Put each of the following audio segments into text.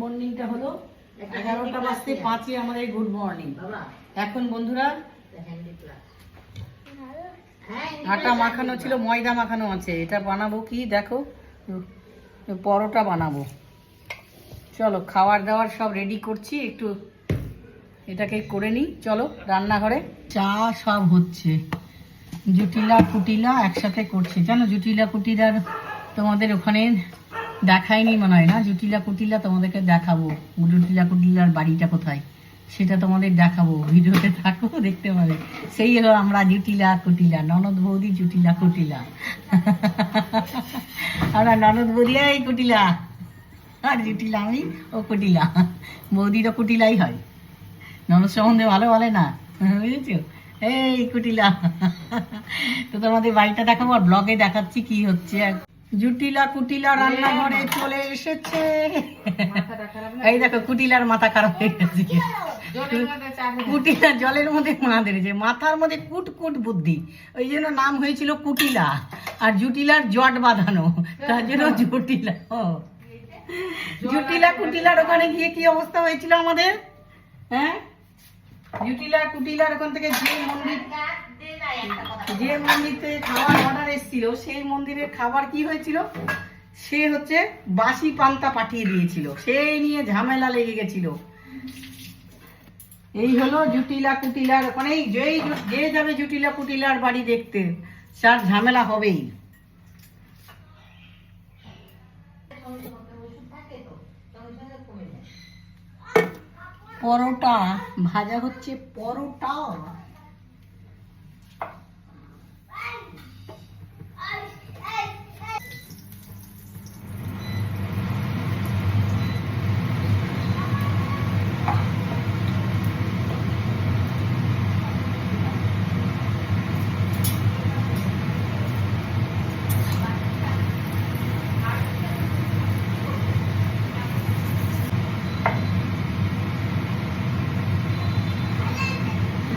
মর্নিংটা হলো এগারোটা বাজতে পাঁচই আমাদের গুড মর্নিং এখন বন্ধুরা আটা মাখানো ছিল ময়দা মাখানো আছে। এটা বানাবো কি? দেখো পরোটা বানাবো। চলো খাবার দাবার সব রেডি করছি। একটু এটাকে করে নিই। চলো রান্নাঘরে। চা সব হচ্ছে। জুটিলা কুটিলা একসাথে করছে। জানো জুটিলা কুটিলার তোমাদের ওখানে দেখায়নি মনে হয় না? জুটিলা কুটিলা তোমাদেরকে দেখাবো। জুটিলা কুটিলার বাড়িটা কোথায়? সেটা তোমাদের দেখাবো। ভিডিওতে থাকো, দেখতে পাবে। সেই হলো আমরা জুটিলা কুটিলা, ননদ বৌদি জুটিলা কুটিলা। আমরা ননদ বৌদি, এই কুটিলা। আর জুটিলা আমি, ও কুটিলা। বৌদিরও কুটিলাই হয়। ননদ সম্বন্ধে ভালো বলে না। বুঝেছ? এই কুটিলা। তো তোমাদের বাড়িটা দেখাবো, আর ব্লগে দেখাচ্ছি কি হচ্ছে। জুটিলা কুটিলা রান্নাঘরে চলে এসেছে। এই দেখো, কুটিলার মাথা খারাপ হয়ে গেছে। কুটিলা জলের মধ্যে মা ধরেছে। মাথার মধ্যে কুট কুট বুদ্ধি। ওই জন্য নাম হয়েছিল কুটিলা আর জুটিলার জট বাঁধানো। তার জন্য জুটিলা জুটিলা কুটিলার ওখানে গিয়ে কি অবস্থা হয়েছিল আমাদের? হ্যাঁ? জুটিলা কুটিলার ওখান থেকে যে মন্দির যে মন্দির থেকে খাবার অর্ডার এসেছিল, সেই মন্দিরের খাবার কি হয়েছিল? সে হচ্ছে বাসি পান্তা পাঠিয়ে দিয়েছিল। সেই নিয়ে ঝামেলা লেগে গেছিল। এই হলো জুটিলা কুটিলার ওখানে যেই যে যাবে জুটিলা কুটিলার বাড়ি দেখতে, তার ঝামেলা হবেই। পরোটা ভাজা হচ্ছে পরোটা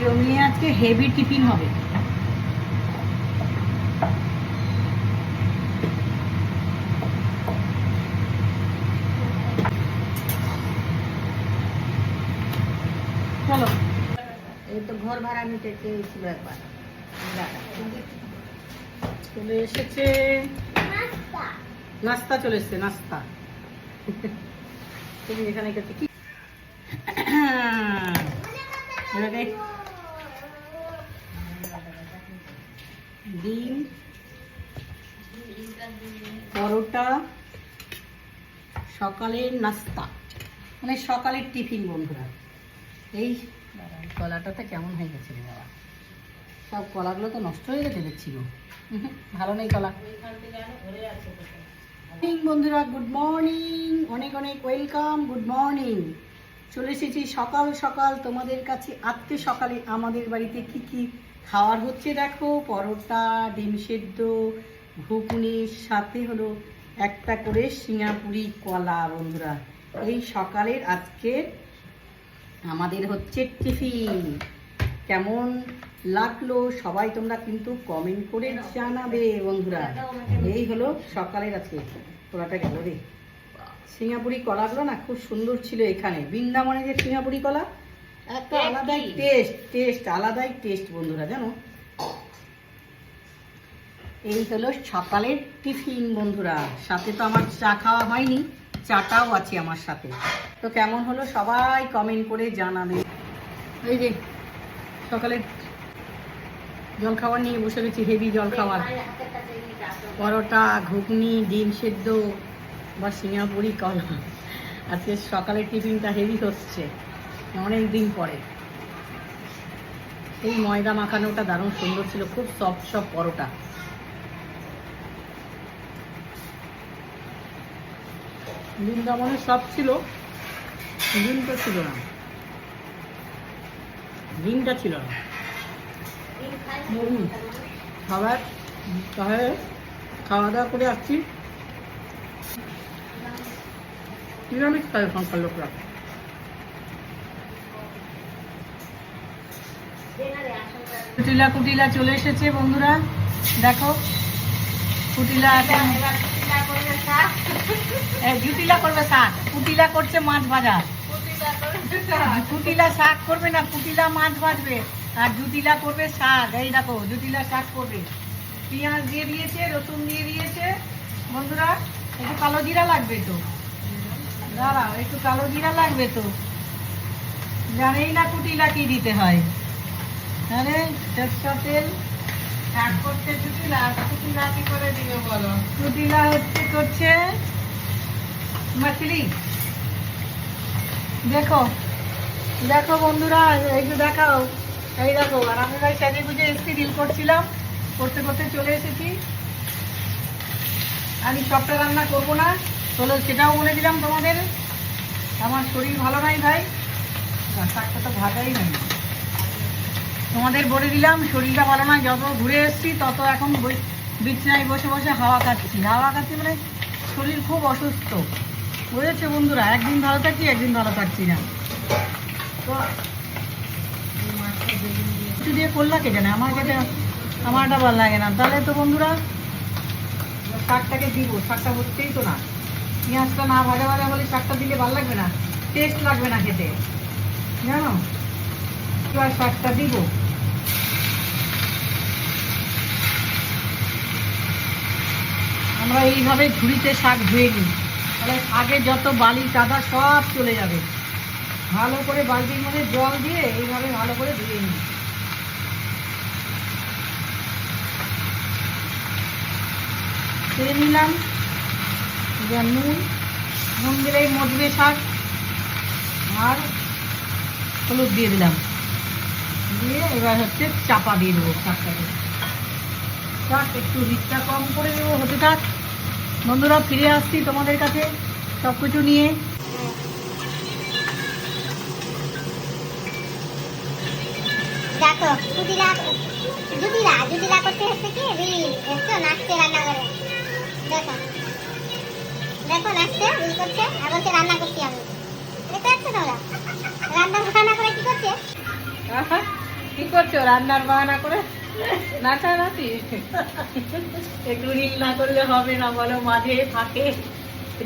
জমিয়ে আজকে হেভি টিফিন হবে। চলো। এই তো ঘর ভাড়া নিতে চেয়েছিল একবার। চলে এসেছে। নাস্তা চলে এসেছে নাস্তা। তুমি এখানে গেছে কি? ডিম পরোটা সকালের নাস্তা। মানে সকালের টিফিন বন্ধুরা। এই কলাটাতে কেমন হয়ে গেছে রে বাবা? সব কলাগুলো তো নষ্ট হয়ে গেছে দেখছি গো। ভালো নেই কলা। বন্ধুরা গুড মর্নিং অনেক অনেক ওয়েলকাম গুড মর্নিং চলে এসেছি সকাল সকাল তোমাদের কাছে। আজকে সকালে আমাদের বাড়িতে কি কি খাওয়ার হচ্ছে দেখো, পরোটা, ডিম সেদ্ধ ঘুগনির সাথে হলো একটা করে সিঙ্গাপুরি কলা বন্ধুরা। এই সকালের আজকে আমাদের হচ্ছে টিফিন। কেমন লাগল সবাই তোমরা কিন্তু কমেন্ট করে জানাবে বন্ধুরা। এই হলো সকালের আজকে কলাটা গেল রে। সিঙ্গাপুরি কলাগুলো না খুব সুন্দর ছিল এখানে। বৃন্দাবনে যে সিঙ্গাপুরি কলা একটা আলাদাই টেস্ট টেস্ট আলাদাই টেস্ট বন্ধুরা জানো? এই হলো সকালের টিফিন বন্ধুরা। সাথে তো আমার চা খাওয়া হয়নি চাটাও আছে আমার সাথে। তো কেমন হলো সবাই কমেন্ট করে জানাবে। এই যে সকালে জল খাবার নিয়ে বসে গেছি হেভি জল খাবার। পরোটা ঘুগনি ডিম সেদ্ধ বা সিঙ্গাপুরি কলা। আজকে সকালের টিফিনটা হেভি হচ্ছে। অনেক দিন পরে। এই ময়দা মাখানোটা দারুণ সুন্দর ছিল, খুব সফট সফট পরোটা। বৃন্দাবনে সব ছিল, ডিমটা ছিল না। ডিমটা ছিল না। খাবার, তাহলে খাওয়া দাওয়া করে আসছি। নিরামিষ খায় এখনকার লোকরা। কুটিলা কুটিলা চলে এসেছে, বন্ধুরা। দেখো, কুটিলা জুটিলা করবে শাক। পুটিলা করছে মাছ ভাজা। করবে শাক করবে না পুটিলা মাছ ভাজবে। আর জুটিলা করবে শাক। এই দেখো, জুটিলা শাক করবে। পেঁয়াজ দিয়ে দিয়েছে, রসুন দিয়ে দিয়েছে। বন্ধুরা, একটু কালো জিরা লাগবে তো? দাঁড়াও, একটু কালো জিরা লাগবে তো? জানেই না কুটিলা কি দিতে হয়। আরে সরষা তেল শাক করতে পুটিলা পুটিলা কি করে দিবে বলো? কুটিলা হচ্ছে করছে মাছলি দেখো দেখো বন্ধুরা যে দেখাও। এই দেখো, আর আমি ভাই সাজে গুজে এসছি রিল করছিলাম, করতে করতে চলে এসেছি। আমি সবটা রান্না করব না, চলো সেটাও বলে দিলাম তোমাদের। আমার শরীর ভালো নাই ভাই। শাকটা তো ভাজাই নাই তোমাদের বলে দিলাম, শরীরটা ভালো নয়, যত ঘুরে এসেছি, তত এখন বিছানায় বসে বসে হাওয়া খাচ্ছি হাওয়া খাচ্ছি মানে শরীর খুব অসুস্থ। বুঝেছ বন্ধুরা? একদিন ভালো থাকছি, একদিন ভালো থাকছি না। তো কিছু দিয়ে করলা কে জানে? আমার কাছে আমারটা ভালো লাগে না। তাহলে তো বন্ধুরা, শাকটাকে দিব। শাকটা হচ্ছেই তো না। পেঁয়াজটা না ভাজা ভাজা বলে শাকটা দিলে ভালো লাগবে না? টেস্ট লাগবে না খেতে। জানো? এবার শাকটা দিব। আমরা এইভাবে ঝুড়িতে শাক ধুয়ে নিই। তাহলে শাকে যত বালি কাদা সব চলে যাবে। ভালো করে বালতির মধ্যে জল দিয়ে এইভাবে ভালো করে ধুয়ে নিই। ধুয়ে নিলাম। নুন। নুন দিলেই মজবে শাক। আর হলুদ দিয়ে দিলাম। দিয়ে এবার হচ্ছে চাপা দিয়ে দেবো শাকটাকে। থাক একটু হিটটা কম করে দেবো হতে থাক। বন্ধুরা ফিরে আসছি তোমাদের কাছে সব কিছু নিয়ে। দেখো করতে কি? রিল দেখছ নাচছে রান্না করে দেখো দেখো নাচছে রিল করছে আর বলছে রান্না করছি আমি দেখতে পাচ্ছ তোমরা? রান্না করে কি করছে? কি করছ রান্নার বাহানা করে? নাচা নাচি একটু রিল না করলে হবে না বলো মাঝে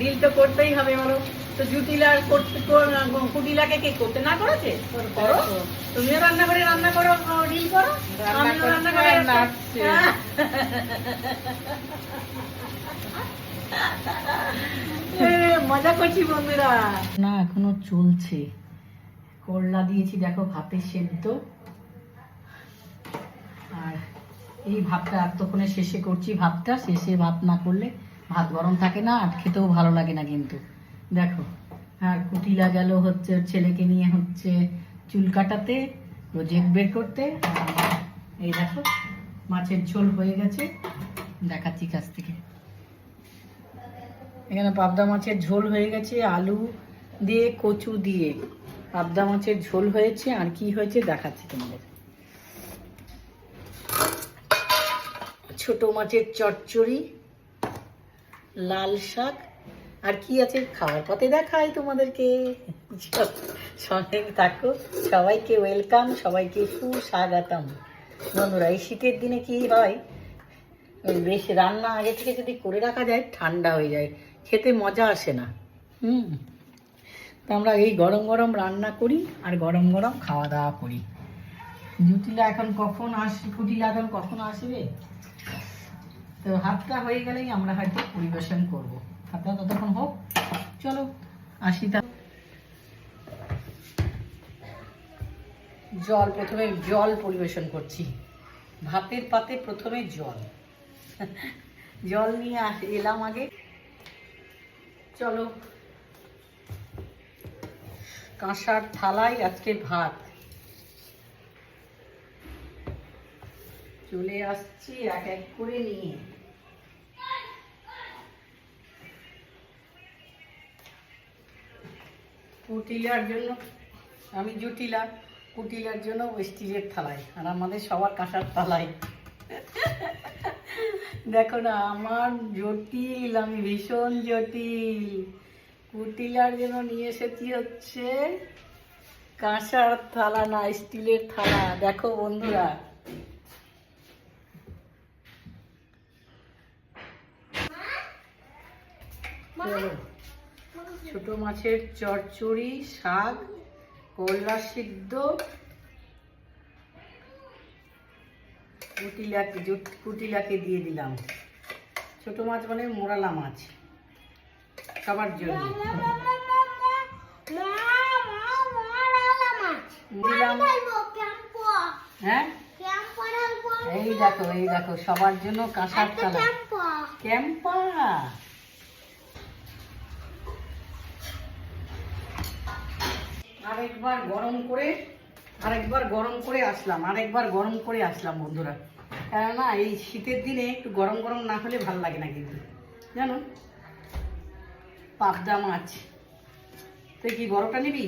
রিল তো করতেই হবে বলো। তো করতে কুটিলাকে কে করতে না করেছে? করো তুমিও রান্না করে রান্না করো রিল করো। আমিও রান্না করে নাচছি। মজা করছি বন্ধুরা। না এখনও চলছে। করলা দিয়েছি দেখো ভাতের সেদ্ধ আর এই ভাতটা এতক্ষণে শেষে করছি ভাতটা, শেষে ভাত না করলে ভাত গরম থাকে না, আর খেতেও ভালো লাগে না কিন্তু। দেখো, আর কুটিলা গেল হচ্ছে ছেলেকে নিয়ে হচ্ছে চুল কাটাতে প্রজেক্ট বের করতে। এই দেখো, মাছের ঝোল হয়ে গেছে। দেখাচ্ছি কাছ থেকে। এখানে পাবদা মাছের ঝোল হয়ে গেছে, আলু দিয়ে কচু দিয়ে। পাবদা মাছের ঝোল হয়েছে, আর কি হয়েছে দেখাচ্ছি তোমাদের। ছোট মাছের চচ্চড়ি, লাল শাক, আর কি আছে? খাওয়ার পথে দেখাই তোমাদেরকে। সঙ্গে থাকো, সবাইকে ওয়েলকাম সবাইকে সুস্বাগতম। বন্ধুরা এই শীতের দিনে কি হয়? বেশ রান্না আগে থেকে যদি করে রাখা যায়, ঠান্ডা হয়ে যায়। খেতে মজা আসে না। হুম। তো আমরা এই গরম গরম রান্না করি আর গরম গরম খাওয়া দাওয়া করি। জুটিলা এখন কখন আসবে? কুটিলা এখন কখন আসবে? তো হাতটা হয়ে গেলেই আমরা হয়তো পরিবেশন করব। হাতটা ততক্ষণ হোক, চলো, আসি তা জল, প্রথমে জল পরিবেশন করছি। ভাতের পাতে প্রথমে জল। জল নিয়ে এলাম আগে। চলো। কাঁসার থালায় আজকে ভাত। চলে আসছি এক এক করে নিয়ে। কুটিলার জন্য আমি জুটিলা কুটিলার জন্য স্টিলের থালায় আর আমাদের সবার কাঁসার থালায়। দেখো না আমার জটিল আমি ভীষণ জটিল। কুটিলার জন্য নিয়ে এসেছি হচ্ছে কাঁসার থালা না স্টিলের থালা। দেখো বন্ধুরা। চলো। ছোট মাছের চচ্চড়ি শাক করলা সিদ্ধ কুটিলাকে দিয়ে দিলাম। ছোট মাছ মানে মোরালা মাছ সবার জন্য। হ্যাঁ? এই দেখো এই দেখো সবার জন্য কাঁসার থালা। ক্যাম্পা। আরেকবার গরম করে, আরেকবার গরম করে আসলাম, আরেকবার গরম করে আসলাম বন্ধুরা। কেননা এই শীতের দিনে একটু গরম গরম না হলে ভালো লাগে না কিন্তু। জানো? পাবদা মাছ। তুই কি বড়টা নিবি?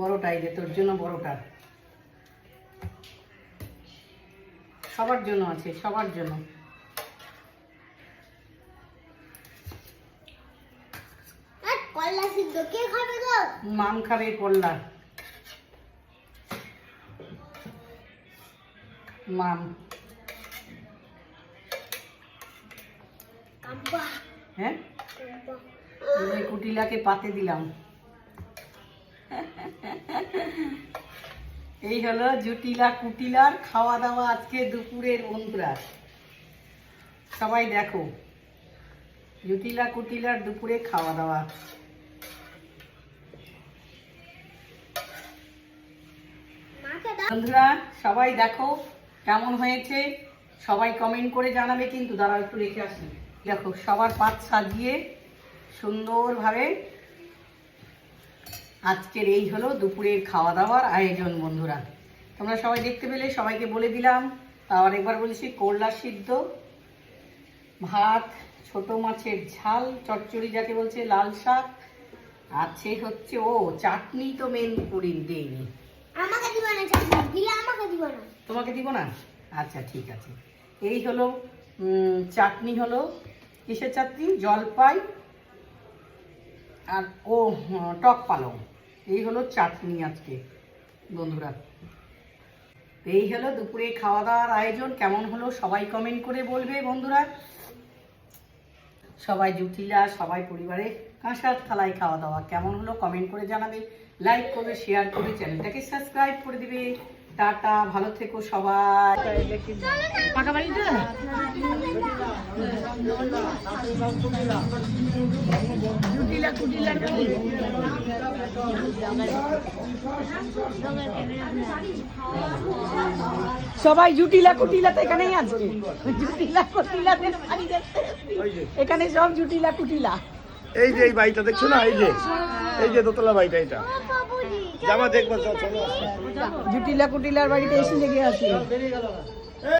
বড়টাই যে তোর জন্য বড়টা। সবার জন্য আছে, সবার জন্য কল্লা সিদ্ধ কে খাবে গো মাম খাবে করলা মাম। হ্যাঁ? কুটিলাকে পাতে দিলাম। এই হলো জুটিলা কুটিলার খাওয়া দাওয়া আজকে দুপুরের বন্ধুরা। সবাই দেখো। জুটিলা কুটিলার দুপুরে খাওয়া দাওয়া বন্ধুরা, সবাই দেখো কেমন হয়েছে? সবাই কমেন্ট করে জানাবে কিন্তু, দাঁড়াও একটু রেখে আসি। দেখো, সবার পাত সাজিয়ে সুন্দরভাবে আজকের এই হলো দুপুরের খাওয়া দাওয়ার আয়োজন, বন্ধুরা। তোমরা সবাই দেখতে পেলে, সবাইকে বলে দিলাম। আবার একবার বলেছি করলা সিদ্ধ, ভাত, ছোট মাছের ঝাল, চচ্চড়ি যাকে বলছে, লাল শাক। আছে হচ্ছে, ও, চাটনি তো মেন করি দেয়নি আমাকে দিবা না দিলে আমাকে দিবা না। তোমাকে দিব না? আচ্ছা ঠিক আছে। এই হলো চাটনি হলো। কিসের চাটনি? জলপাই আর, ও টক পালং। এই হলো চাটনি আজকে, বন্ধুরা। এই হলো দুপুরে খাওয়া দাওয়ার আয়োজন। কেমন হলো সবাই কমেন্ট করে বলবে, বন্ধুরা। সবাই জুটিলা সবাই পরিবারে কাঁসার থালায় খাওয়া দাওয়া কেমন হলো কমেন্ট করে জানাবে। লাইক করবে শেয়ার করবে চ্যানেলটাকে সাবস্ক্রাইব করে দিবে। টাটা, ভালো থেকো সবাই। পাকা বাড়িতে কুটিলা সবাই জুটিলা কুটিলা তো এখানেই আছে। জুটিলা কুটিলা এখানে সব জুটিলা কুটিলা। এই যে এই বাড়িটা দেখছ না? এই যে। এই যে দোতলা বাড়িটা এটা। জামা দেখব চল, চলো। জুটিলা কুটিলার বাড়িতে এসে জেগে আছে